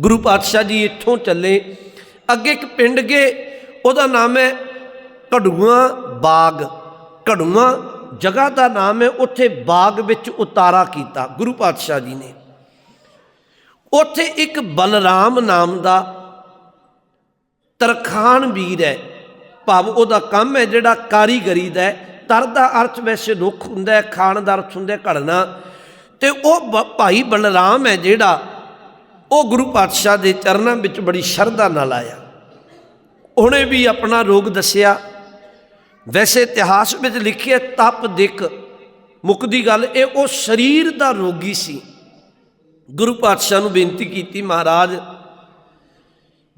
ਗੁਰੂ ਪਾਤਸ਼ਾਹ ਜੀ ਇੱਥੋਂ ਚੱਲੇ। ਅੱਗੇ ਇੱਕ ਪਿੰਡ ਗਏ, ਉਹਦਾ ਨਾਮ ਹੈ ਘੜੂਆਂ ਬਾਗ। ਘੜੂਆਂ ਜਗ੍ਹਾ ਦਾ ਨਾਮ ਹੈ ਉੱਥੇ ਬਾਗ ਵਿੱਚ ਉਤਾਰਾ ਕੀਤਾ ਗੁਰੂ ਪਾਤਸ਼ਾਹ ਜੀ ਨੇ। ਉੱਥੇ ਇੱਕ ਬਲਰਾਮ ਨਾਮ ਦਾ ਤਰਖਾਨ ਵੀਰ ਹੈ। ਭਾਵ ਉਹਦਾ ਕੰਮ ਹੈ ਜਿਹੜਾ ਕਾਰੀਗਰੀ ਦਾ ਤਰ ਦਾ ਅਰਥ ਵੈਸੇ ਰੁੱਖ ਹੁੰਦਾ ਹੈ, ਖਾਣ ਦਾ ਅਰਥ ਹੁੰਦਾ ਘੜਨਾ। ਤੇ ਉਹ ਬ- ਭਾਈ ਬਲਰਾਮ ਹੈ ਜਿਹੜਾ ਉਹ ਗੁਰੂ ਪਾਤਸ਼ਾਹ ਦੇ ਚਰਨਾਂ ਵਿੱਚ ਬੜੀ ਸ਼ਰਧਾ ਨਾਲ ਆਇਆ। ਉਹਨੇ ਵੀ ਆਪਣਾ ਰੋਗ ਦੱਸਿਆ। ਵੈਸੇ ਇਤਿਹਾਸ ਵਿੱਚ ਲਿਖਿਆ, ਤਪ ਦਿਕ ਮੁੱਕਦੀ ਗੱਲ ਇਹ, ਉਹ ਸਰੀਰ ਦਾ ਰੋਗੀ ਸੀ। ਗੁਰੂ ਪਾਤਸ਼ਾਹ ਨੂੰ ਬੇਨਤੀ ਕੀਤੀ, ਮਹਾਰਾਜ,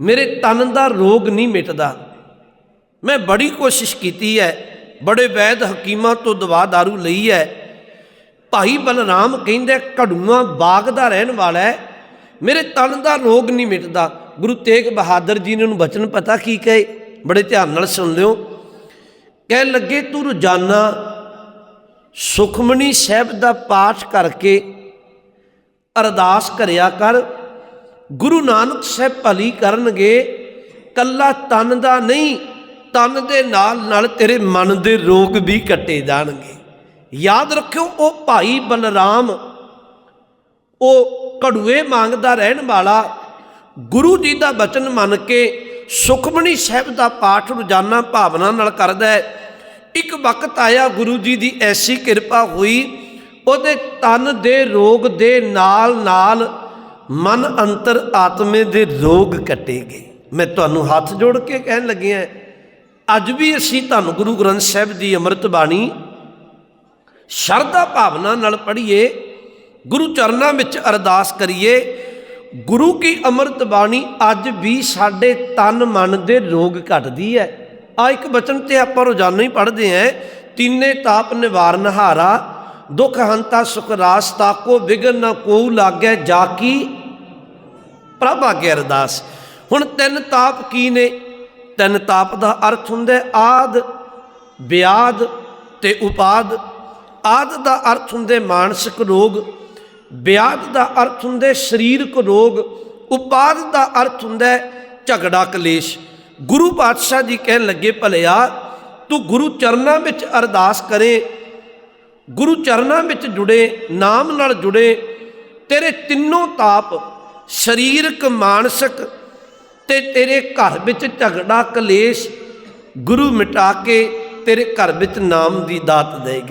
ਮੇਰੇ ਤਨ ਦਾ ਰੋਗ ਨਹੀਂ ਮਿਟਦਾ। ਮੈਂ ਬੜੀ ਕੋਸ਼ਿਸ਼ ਕੀਤੀ ਹੈ, ਬੜੇ ਵੈਦ ਹਕੀਮਾਂ ਤੋਂ ਦਵਾ ਦਾਰੂ ਲਈ ਹੈ। ਭਾਈ ਬਲਰਾਮ ਕਹਿੰਦੇ, ਘੜੂਆਂ ਬਾਗ ਦਾ ਰਹਿਣ ਵਾਲਾ ਹੈ। ਮੇਰੇ ਤਨ ਦਾ ਰੋਗ ਨਹੀਂ ਮਿਟਦਾ। ਗੁਰੂ ਤੇਗ ਬਹਾਦਰ ਜੀ ਨੇ ਉਹਨੂੰ ਬਚਨ ਪਤਾ ਕੀ ਕਹੇ? ਬੜੇ ਧਿਆਨ ਨਾਲ ਸੁਣ ਲਿਓ। ਕਹਿ ਲੱਗੇ, ਤੂੰ ਰੋਜ਼ਾਨਾ ਸੁਖਮਨੀ ਸਾਹਿਬ ਦਾ ਪਾਠ ਕਰਕੇ ਅਰਦਾਸ ਕਰਿਆ ਕਰ। ਗੁਰੂ ਨਾਨਕ ਸਾਹਿਬ ਭਲੀ ਕਰਨਗੇ। ਕੱਲਾ ਤਨ ਦਾ ਨਹੀਂ, ਤਨ ਦੇ ਨਾਲ ਨਾਲ ਤੇਰੇ ਮਨ ਦੇ ਰੋਗ ਵੀ ਕੱਟੇ ਜਾਣਗੇ। ਯਾਦ ਰੱਖਿਓ, ਉਹ ਭਾਈ ਬਲਰਾਮ, ਉਹ ਘੜੂਏ ਮੰਗਦਾ ਰਹਿਣ ਵਾਲਾ। ਗੁਰੂ ਜੀ ਦਾ ਬਚਨ ਮੰਨ ਕੇ ਸੁਖਮਨੀ ਸਾਹਿਬ ਦਾ ਪਾਠ ਰੋਜ਼ਾਨਾ ਭਾਵਨਾ ਨਾਲ ਕਰਦਾ ਹੈ। ਇੱਕ ਵਕਤ ਆਇਆ ਗੁਰੂ ਜੀ ਦੀ ਐਸੀ ਕਿਰਪਾ ਹੋਈ, ਉਹਦੇ ਤਨ ਦੇ ਰੋਗ ਦੇ ਨਾਲ ਨਾਲ ਮਨ ਅੰਤਰ ਆਤਮੇ ਦੇ ਰੋਗ ਕੱਟੇ ਗਏ। ਮੈਂ ਤੁਹਾਨੂੰ ਹੱਥ ਜੋੜ ਕੇ ਕਹਿਣ ਲੱਗਿਆ ਅੱਜ ਵੀ ਅਸੀਂ ਤੁਹਾਨੂੰ ਗੁਰੂ ਗ੍ਰੰਥ ਸਾਹਿਬ ਦੀ ਅੰਮ੍ਰਿਤ ਬਾਣੀ ਸ਼ਰਧਾ ਭਾਵਨਾ ਨਾਲ ਪੜ੍ਹੀਏ। ਗੁਰੂ ਚਰਨਾਂ ਵਿੱਚ ਅਰਦਾਸ ਕਰੀਏ, ਗੁਰੂ ਕੀ ਅੰਮ੍ਰਿਤ ਬਾਣੀ ਅੱਜ ਵੀ ਸਾਡੇ ਤਨ ਮਨ ਦੇ ਰੋਗ ਘਟਦੀ ਹੈ। ਆ ਇੱਕ ਬਚਨ ਤੇ ਆਪਾਂ ਰੋਜ਼ਾਨਾ ਹੀ ਪੜ੍ਹਦੇ ਆਂ ਤਿੰਨੇ ਤਾਪ ਨਿਵਾਰਨ ਹਾਰਾ ਦੁਖ ਹੰਤਾ ਸੁਖ ਰਾਸ ਤਾਕੋ ਵਿਗਨ ਨਾ ਕੋ ਲਾਗੈ ਜਾ ਕੀ। ਪ੍ਰਭ ਆਗੇ ਅਰਦਾਸ, ਹੁਣ ਤਿੰਨ ਤਾਪ ਕੀ ਨੇ? ਤਿੰਨ ਤਾਪ ਦਾ ਅਰਥ ਹੁੰਦਾ ਹੈ ਆਦ, ਵਿਆਦ ਤੇ ਉਪਾਦ। ਆਦ ਦਾ ਅਰਥ ਹੁੰਦੇ ਮਾਨਸਿਕ ਰੋਗ ਵਿਆਦ ਦਾ ਅਰਥ ਹੁੰਦਾ ਸਰੀਰਕ ਰੋਗ, ਉਪਾਦ ਦਾ ਅਰਥ ਹੁੰਦਾ ਝਗੜਾ ਕਲੇਸ਼। ਗੁਰੂ ਪਾਤਸ਼ਾਹ ਜੀ ਕਹਿਣ ਲੱਗੇ, ਭਲਿਆ, ਤੂੰ ਗੁਰੂ ਚਰਨਾਂ ਵਿੱਚ ਅਰਦਾਸ ਕਰੇ, ਗੁਰੂ ਚਰਨਾਂ ਵਿੱਚ ਜੁੜੇ, ਨਾਮ ਨਾਲ ਜੁੜੇ, ਤੇਰੇ ਤਿੰਨੋਂ ਤਾਪ ਸਰੀਰਕ, ਮਾਨਸਿਕ ਤੇ ਤੇਰੇ ਘਰ ਵਿੱਚ ਝਗੜਾ ਕਲੇਸ਼, ਗੁਰੂ ਮਿਟਾ ਕੇ ਤੇਰੇ ਘਰ ਵਿੱਚ ਨਾਮ ਦੀ ਦਾਤ ਦੇਗਾ।